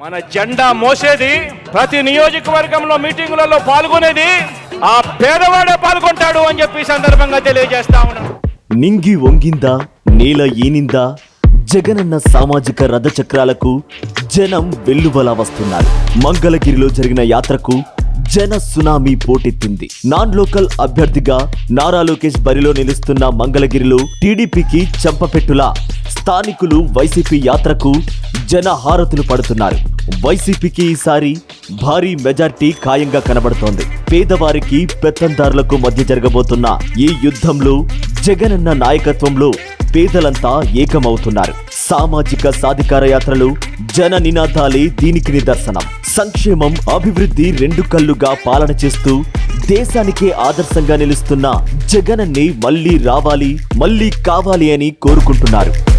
మన జెండా మోసేది ప్రతి నియోజకవర్గంలో మీటింగులలో పాల్గొనేది ఆ పేదవాడే పాల్గొంటాడు అని చెప్పి సందర్భంగా తెలియజేస్తా ఉన్నాను నింగి వంగిందా నేల ఈనిందా? జగనన్న సామాజిక రథచక్రాలకు జనం వెల్లువలా వస్తున్నారు. మంగళగిరిలో జరిగిన యాత్రకు జన సునామీ పోటెత్తింది. నాన్ లోకల్ అభ్యర్థిగా నారా లోకేష్ బరిలో నిలుస్తున్న మంగళగిరిలో టీడీపీకి చెంపపెట్టులా స్థానికులు వైసీపీ యాత్రకు జన హారతులు పడుతున్నారు. వైసీపీకి ఈసారి భారీ మెజార్టీ ఖాయంగా కనబడుతోంది. పేదవారికి పెత్తందారులకు మధ్య జరగబోతున్న ఈ యుద్ధంలో జగనన్న నాయకత్వంలో పేదలంతా ఏకమవుతున్నారు. సామాజిక సాధికార యాత్రలు జన నినాదాలే దీనికి నిదర్శనం. సంక్షేమం అభివృద్ధి రెండు కళ్ళుగా పాలన చేస్తూ దేశానికే ఆదర్శంగా నిలుస్తున్న జగనన్ని మళ్ళీ రావాలి మళ్ళీ కావాలి అని కోరుకుంటున్నారు.